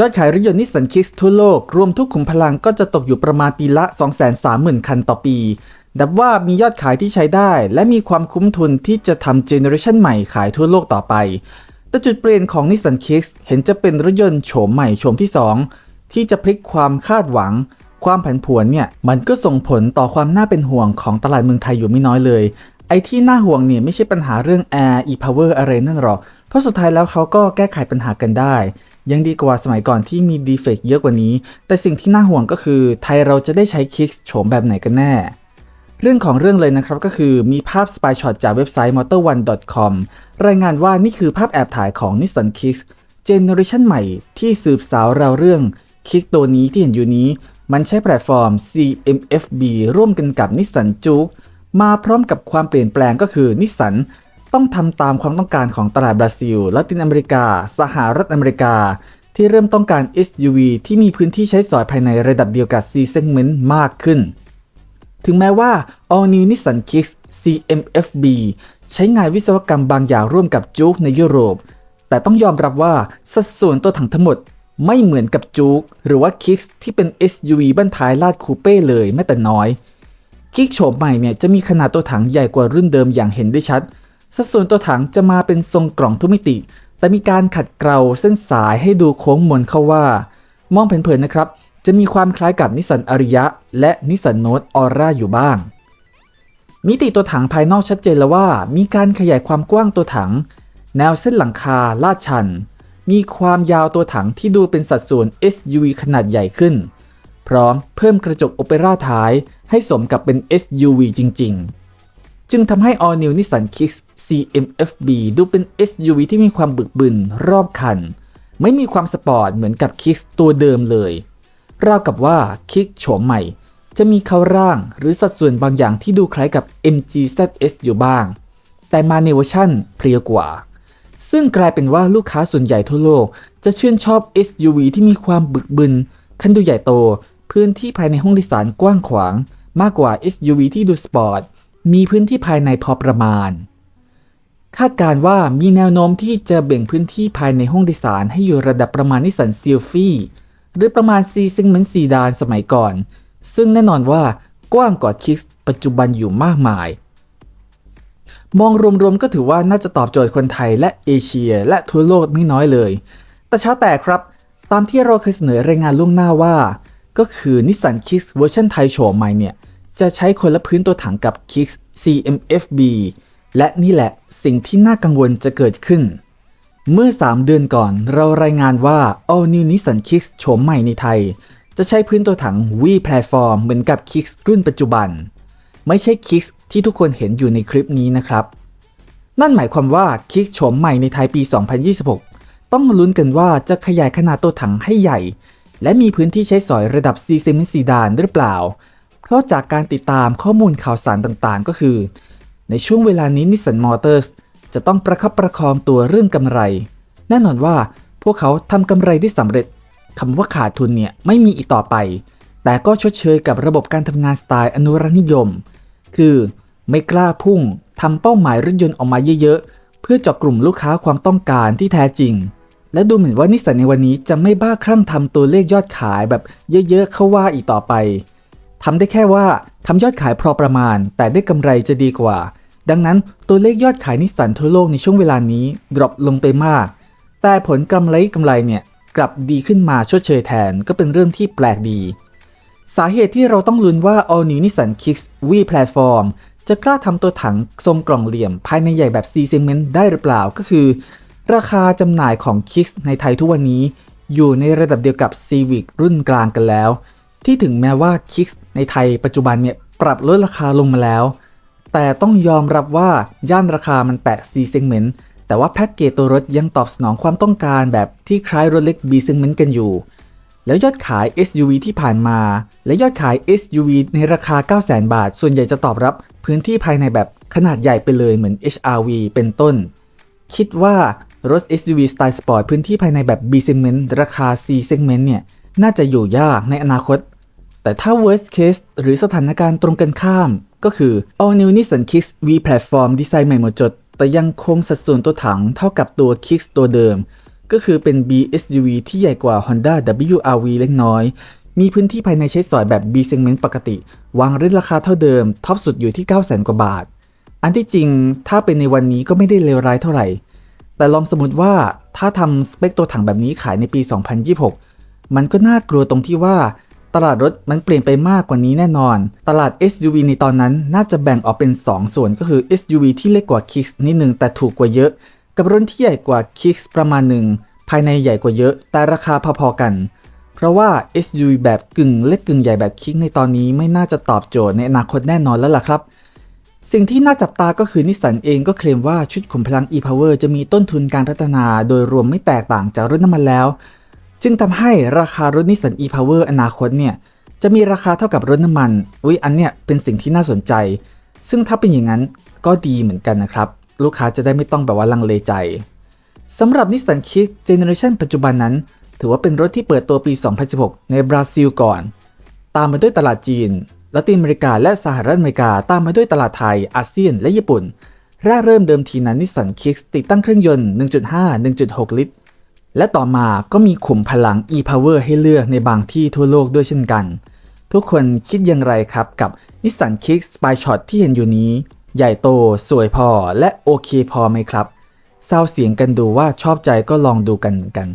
ยอดขายรถยนต์นิสสันคิกทั่วโลก รวมทุกขุมพลังก็จะตกอยู่ประมาณปีละ 230,000 คันต่อปี ดับว่ามียอดขายที่ใช้ได้ และมีความคุ้มทุนที่จะทำเจเนอเรชันใหม่ขายทั่วโลกต่อไป แต่จุดเปลี่ยนของนิสสันคิกเห็นจะเป็นรถยนต์โฉมใหม่โฉมที่ 2 ที่จะพลิกความคาดหวัง ความผันผวนเนี่ยมันก็ส่งผลต่อความน่าเป็นห่วงของตลาดเมืองไทยอยู่ไม่น้อยเลย ไอ้ที่น่าห่วงเนี่ยไม่ใช่ปัญหาเรื่อง Air e-power อะไรนั่นหรอก เพราะสุดท้ายแล้วเขาก็แก้ไขปัญหากันได้ ยังดีกว่าสมัยก่อนที่มีดีเฟกเยอะกว่านี้ แต่สิ่งที่น่าห่วงก็คือไทยเราจะได้ใช้คิกโฉมแบบไหนกันแน่ เรื่องของเรื่องเลยนะครับก็คือมีภาพสปายช็อตจากเว็บไซต์ motor1.com รายงานว่านี่คือภาพแอบถ่ายของ Nissan Kicks เจเนอเรชันใหม่ที่สืบสาวเราเรื่องคิกตัวนี้ที่เห็นอยู่นี้ มันใช้แพลตฟอร์ม CMFB ร่วมกันกับ Nissan Juke มาพร้อมกับความเปลี่ยนแปลงก็คือนิสสัน ต้องทำตามความต้องการของตลาดบราซิล ละตินอเมริกา สหรัฐอเมริกา ที่เริ่มต้องการ SUV ที่มีพื้นที่ใช้สอยภายในระดับเดียวกับ C segment มากขึ้น ถึงแม้ว่า All New Nissan Kicks CMFB ใช้งานวิศวกรรมบางอย่างร่วมกับจู k ในยุโรป แต่ต้องยอมรับว่าสัดส่วนตัวถังทั้งหมดไม่เหมือนกับจูกหรือว่า Kicks ที่เป็น SUV บ้านท้ายลาดคูเป้เลยแม้แต่น้อยคิกโฉมใหม่เนี่ยจะมีขนาดตัวถังใหญ่กว่ารุ่นเดิมอย่างเห็นได้ชัด สัดส่วนตัวถังจะมาเป็นทรงกล่องทุกมิติ แต่มีการขัดเกลาเส้นสายให้ดูโค้งมนเข้าว่า มองเผินๆนะครับ จะมีความคล้ายกับนิสันอาริยะ และนิสสันโนตออร่าอยู่บ้าง มิติตัวถังภายนอกชัดเจนแล้วว่า มีการขยายความกว้างตัวถัง แนวเส้นหลังคาลาดชัน มีความยาวตัวถังที่ดูเป็นสัดส่วน SUV ขนาดใหญ่ขึ้น พร้อมเพิ่มกระจกโอเปร่าท้ายให้สมกับเป็น SUV จริง ๆ จึงทำให้ All New Nissan Kicks CMFB ดูเป็น SUV ที่มีความบึกบึนรอบคัน ไม่มีความสปอร์ตเหมือนกับ Kicks ตัวเดิมเลย ราวกับว่า Kicks โฉมใหม่ จะมีเขาร่างหรือสัดส่วนบางอย่างที่ดูคล้ายกับ MG ZS อยู่บ้าง แต่มาในเวอร์ชั่นเพรียกว่า ซึ่งกลายเป็นว่าลูกค้าส่วนใหญ่ทั่วโลก จะชื่นชอบ SUV ที่มีความบึกบึนคันดูใหญ่โต พื้นที่ภายในห้องโดยสารกว้างขวาง มากกว่า SUV ที่ดูสปอร์ตมีพื้นที่ภายในพอประมาณ คาดการว่ามีแนวโน้มที่จะแบ่งพื้นที่ภายในห้องโดยสารให้อยู่ระดับประมาณนิสสันซิลฟี่หรือประมาณ C segment ซีดานสมัยก่อน ซึ่งแน่นอนว่ากว้างกว่าคิกปัจจุบันอยู่มากมาย มองรวมๆก็ถือว่าน่าจะตอบโจทย์คนไทยและเอเชียและทั่วโลกไม่น้อยเลย แต่เช้าแต่ครับ ตามที่เราเคยเสนอรายงานล่วงหน้าว่า ก็คือนิสสันคิกเวอร์ชันไทยโฉมใหม่เนี่ย จะใช้คนละพื้นตัวถังกับ Kicks CMFB และนี่แหละสิ่งที่น่ากังวลจะเกิดขึ้น เมื่อ 3 เดือนก่อนเรารายงานว่า All New Nissan Kicks โฉมใหม่ในไทย จะใช้พื้นตัวถัง V Platform เหมือนกับ Kicks รุ่นปัจจุบัน ไม่ใช่ Kicks ที่ทุกคนเห็นอยู่ในคลิปนี้นะครับ นั่นหมายความว่า Kicks โฉมใหม่ในไทยปี 2026 ต้องลุ้นกันว่าจะขยายขนาดตัวถังให้ใหญ่ และมีพื้นที่ใช้สอยระดับ C Segment Sedan หรือเปล่า เพราะจากการติดตามข้อมูลข่าวสารต่างๆ ก็คือ ในช่วงเวลานี้ Nissan Motors จะต้องประคับประคองตัวเรื่องกำไร แน่นอนว่าพวกเขาทำกำไรได้สำเร็จคำว่าขาดทุนเนี่ยไม่มีอีกต่อไป แต่ก็ชดเชยกับระบบการทำงานสไตล์อนุรักษ์นิยม คือไม่กล้าพุ่งทำเป้าหมายรถยนต์ออกมาเยอะๆ เพื่อเจาะกลุ่มลูกค้าความต้องการที่แท้จริง และดูเหมือนว่านิสสันในวันนี้จะไม่บ้าคลั่งทำตัวเลขยอดขายแบบเยอะๆเข้าว่าอีกต่อไป ทำได้แค่ว่าทำยอดขายพอประมาณ แต่ได้กำไรจะดีกว่า ดังนั้นตัวเลขยอดขายนิสสันทั่วโลกในช่วงเวลานี้ดรอปลงไปมาก แต่ผลกำไรกำไรเนี่ยกลับดีขึ้นมาชดเชยแทนก็เป็นเรื่องที่แปลกดี สาเหตุที่เราต้องลุ้นว่า All New Nissan Kicks V Platform จะกล้าทำตัวถังทรงกล่องเหลี่ยมภายในใหญ่แบบ C segment ได้หรือเปล่าก็คือ ราคาจำหน่ายของ Kicks ในไทยทุกวันนี้ อยู่ในระดับเดียวกับ Civic รุ่นกลางกันแล้ว ที่ถึงแม้ว่า Kicks ในไทยปัจจุบันเนี่ยปรับลดราคาลงมาแล้ว แต่ต้องยอมรับว่าย่านราคามันแตะ C segment แต่ว่าแพ็กเกจตัวรถยังตอบสนองความต้องการแบบที่คล้ายรถเล็ก B segment กันอยู่ แล้วยอดขาย SUV ที่ผ่านมา และยอดขาย SUV ในราคา 900,000 บาท ส่วนใหญ่จะตอบรับพื้นที่ภายในแบบขนาดใหญ่ไปเลยเหมือน HRV เป็นต้น คิดว่ารถ SUV สไตล์สปอร์ตพื้นที่ภายในแบบ B segment ราคา C segment เนี่ยน่าจะอยู่ยากในอนาคต แต่ถ้า worst case หรือสถานการณ์ตรงกันข้าม ก็คือ All New Nissan Kicks V Platform ดีไซน์ใหม่หมดจด แต่ยังคงสัดส่วนตัวถังเท่ากับตัว Kicks ตัวเดิม ก็คือเป็น BSUV ที่ใหญ่กว่า Honda WRV เล็กน้อย มีพื้นที่ภายในใช้สอยแบบ B segment ปกติ วางเรทราคาเท่าเดิม ท็อปสุดอยู่ที่ 900,000 กว่าบาท อันที่จริงถ้าเป็นในวันนี้ก็ไม่ได้เลวร้ายเท่าไหร่ แต่ลองสมมติว่าถ้าทำสเปคตัวถังแบบนี้ขายในปี 2026 มันก็น่ากลัวตรงที่ว่า ตลาดรถมันเปลี่ยนไปมากกว่านี้แน่นอน ตลาด SUV ในตอนนั้นน่าจะแบ่งออกเป็น 2 ส่วนก็คือ SUV ที่เล็กกว่า Kicks นิดนึงแต่ถูกกว่าเยอะ กับรถที่ใหญ่กว่า Kicks ประมาณหนึ่งภายในใหญ่กว่าเยอะ แต่ราคาพอๆกัน เพราะว่า SUV แบบกึ่งเล็กกึ่งใหญ่แบบ Kicks ในตอนนี้ไม่น่าจะตอบโจทย์ในอนาคตแน่นอนแล้วล่ะครับ สิ่งที่น่าจับตาก็คือนิสสันเองก็เคลมว่าชุดขุมพลัง e-power จะมีต้นทุนการพัฒนาโดยรวมไม่แตกต่างจากรถน้ำมันแล้ว จึงทำให้ราคารถนิสสัน e-power อนาคตเนี่ยจะมีราคาเท่ากับรถน้ำมัน อุ๊ยอันเนี้ยเป็นสิ่งที่น่าสนใจ ซึ่งถ้าเป็นอย่างนั้นก็ดีเหมือนกันนะครับ ลูกค้าจะได้ไม่ต้องแบบว่าลังเลใจสำหรับนิสสันคิกเจเนอเรชันปัจจุบันนั้น ถือว่าเป็นรถที่เปิดตัวปี 2016 ในบราซิลก่อน ตามมาด้วยตลาดจีนละตินอเมริกาและสหรัฐอเมริกาตามมาด้วยตลาดไทย อาเซียน และญี่ปุ่นแรกเริ่มเดิมทีนั้นนิสสันคิกติดตั้งเครื่องยนต์ 1.5 1.6 ลิตร และต่อมาก็มีขุมพลัง e-power ให้เลือกในบางที่ทั่วโลกด้วยเช่นกัน ทุกคนคิดอย่างไรครับกับนิสสันคิก Spy Shot ที่เห็นอยู่นี้ ใหญ่โต สวยพอและโอเคพอไหมครับเศร้าเสียงกันดูว่าชอบใจก็ลองดูกันกัน